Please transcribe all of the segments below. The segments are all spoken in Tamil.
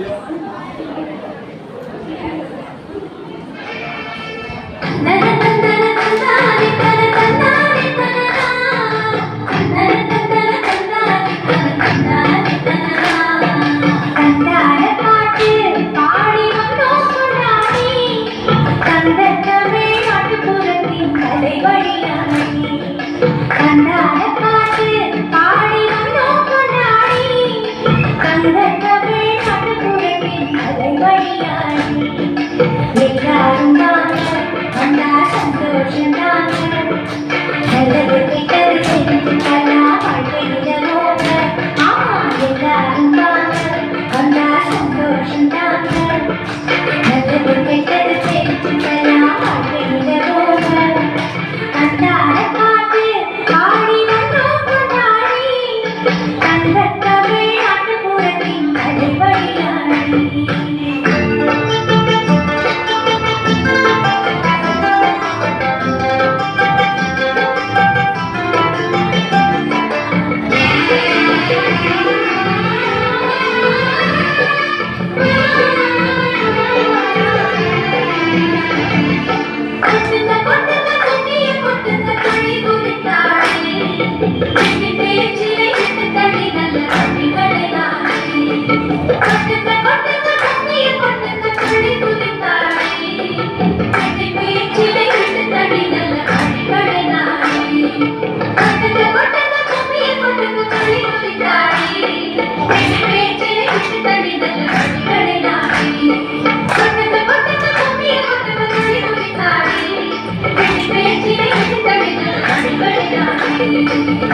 Yeah.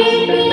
Carry.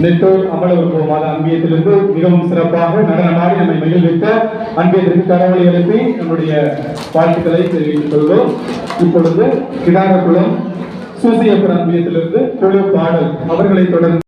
நெட்டோர் அமலவர்கள் மாத அன்பியத்திலிருந்து மிகவும் சிறப்பாக நடனமாடி நம்மை மகிழ்வித்த அன்பியத்திற்கு கடவுளை எழுப்பி நம்முடைய வாழ்த்துக்களை தெரிவித்துக் கொள்வோம். இப்பொழுது கிடாரகுளம் சூசியப்பர் அன்பியத்திலிருந்து குழு பாடல் அவர்களை தொடர்ந்து